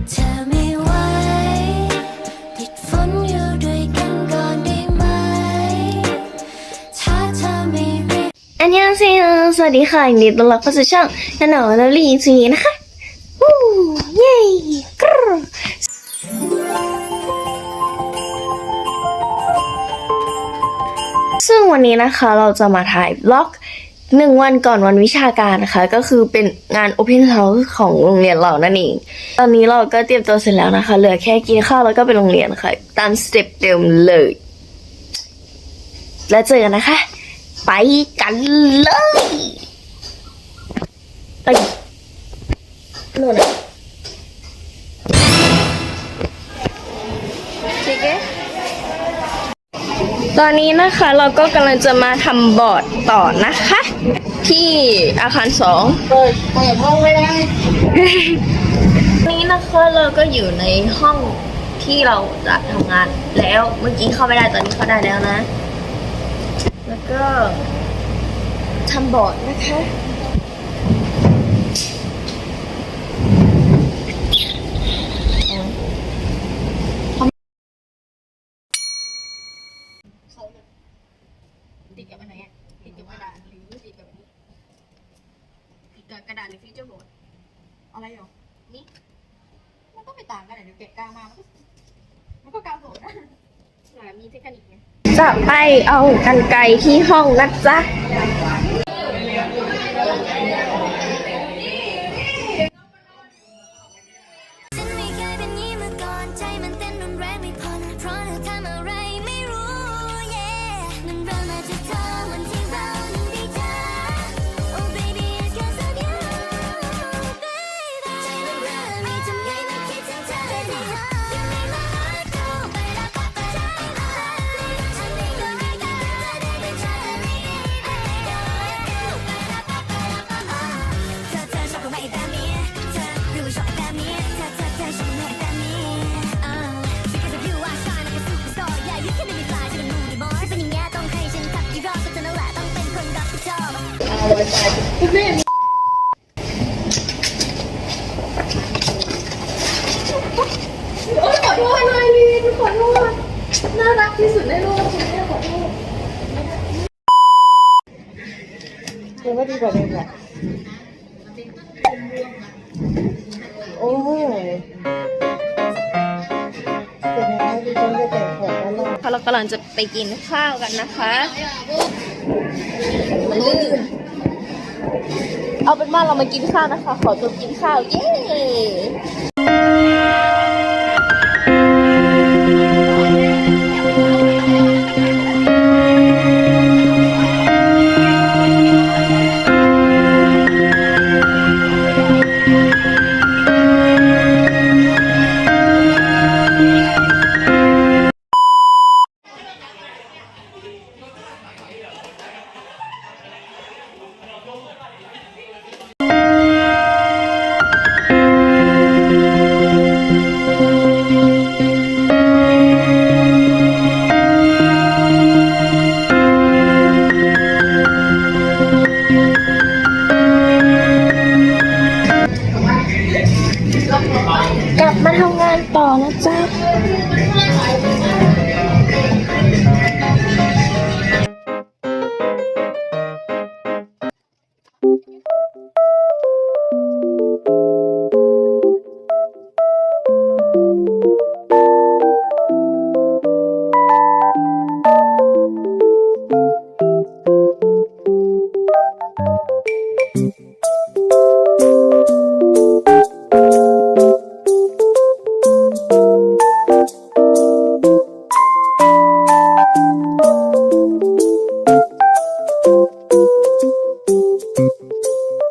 อันนได้เสียองเซโยสวัสดีค่ะยินดีต้อนรับเข้าสู่ช่องนันหนอลลี่ซีนะคะวู้เย้กรซึ่งวันนี้นะคะเราจะมาถ่ายบล็อก หนึ่งวันก่อนวันวิชาการนะคะ ก็คือเป็นงาน Open House ของโรงเรียนเรานั่นเอง ตอนนี้เราก็เตรียมตัวเสร็จแล้วนะคะ เหลือแค่กินข้าวแล้วก็ไปโรงเรียนค่ะ ตามสเต็ปเดิมเลย แล้วเจอกันนะคะ ไปกันเลยไปโน่นนะ ตอนนี้นะคะเราก็กำลังจะมาทำบอร์ดต่อนะคะ ที่อาคารสองเปิดเปิดห้องไม่ได้นี้นะคะเราก็อยู่ในห้องที่เราจะทำงานแล้วเมื่อกี้เข้าไม่ได้ตอนนี้เข้าได้แล้วนะ แล้วก็ทำบอร์ดนะคะ ติดกับอันไหนอะติดกับกระดาษหรือติดกับอันนี้ติดกับกระดาษ หรือฟีเจอร์บอร์ดอะไรหรอ นี่ มันก็ไม่ต่างกันเดี๋ยวเก็บกาวมา มันก็มันก็กาวสดนะแต่มีเทคนิคไงจะไปเอากันไกรที่ห้องนะจ๊ะ ขอโทษเลยลีนขอโทษน่ารักที่สุดในโลกฉันเนี่ยขอโทษเดี๋ยวว่าดีกว่าเดิมแหละโอ้ยเดี๋ยวนะดิฉันจะแต่งของแล้วล่ะเรากำลังจะไปกินข้าวกันนะคะมันลื่น เอาเป็นว่าเรามากินข้าวนะคะ ขอตัวกินข้าว เย้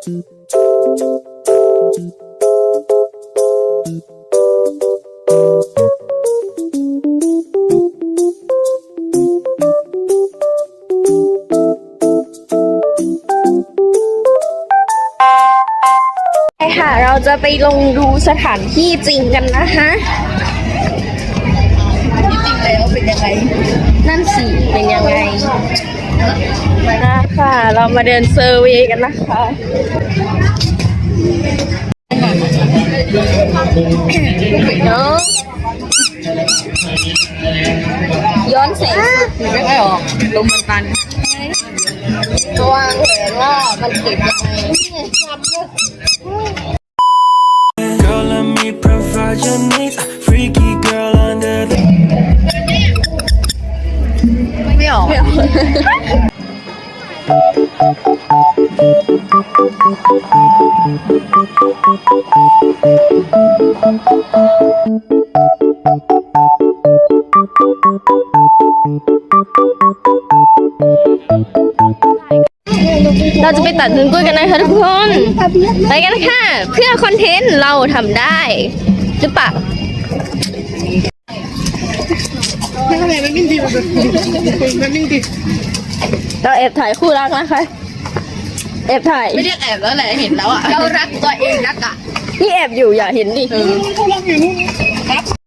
ค่ะเราจะไปลงดูสถานที่จริงกันนะคะที่จริงแล้วเป็นยังไง นั่นสิ เป็นยังไง นะคะเรามาเดินเซอร์วีกันนะคะเนาะย้อนแสงไม่ค่อยออกลมมันตันวางแผนว่ามันติดยังไงจำเลย ออก เราจะไปตัดต้นกล้วยกันนะคะทุกคน ไปกันค่ะ เพื่อคอนเทนต์เราทำได้ หรือเปล่า ไม่ทำไมมันไม่ดีมันมันไม่ดีเราแอบถ่ายคู่รักนะคะแอบถ่าย ไม่เรียกแอบแล้วแหละเห็นแล้วอะ เรารักตัวเองนักอะ นี่แอบอยู่อย่าเห็นดิทำ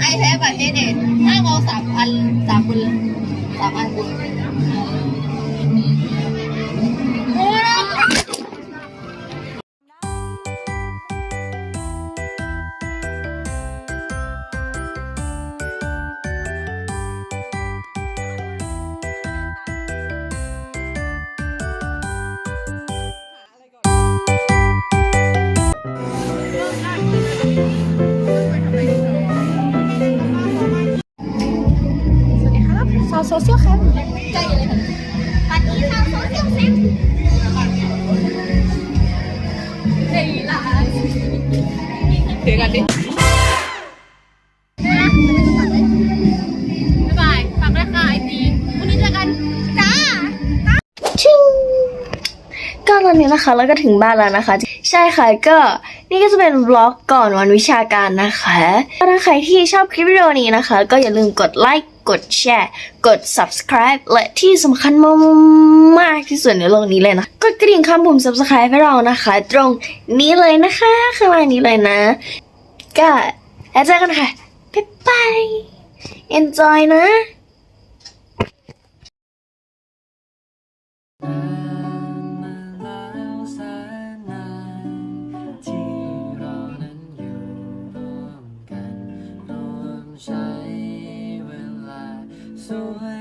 ไอ้แท้ประเทศเด็ดถ้าเอาสามพันสามพันสามพัน บ๊ายบายฝากด้วยค่ะไอจีวันนี้เจอกันจ้า ชิงก็ตอนนี้นะคะแล้วก็ถึงบ้านแล้วนะคะ ใช่ค่ะก็นี่ก็จะเป็นบล็อกก่อนวันวิชาการนะคะถ้าใครที่ชอบคลิปวิดีโอนี้นะคะ ก็อย่าลืมกดไลค์กดแชร์กด subscribe และที่สำคัญมากๆที่สุดในโลกนี้เลยนะกดกระดิ่งข้างปุ่ม subscribe ให้เรานะคะ ตรงนี้เลยนะคะข้างล่างนี้เลยนะ ก็แล้วเจอกันค่ะบ๊ายบาย enjoy นะใช้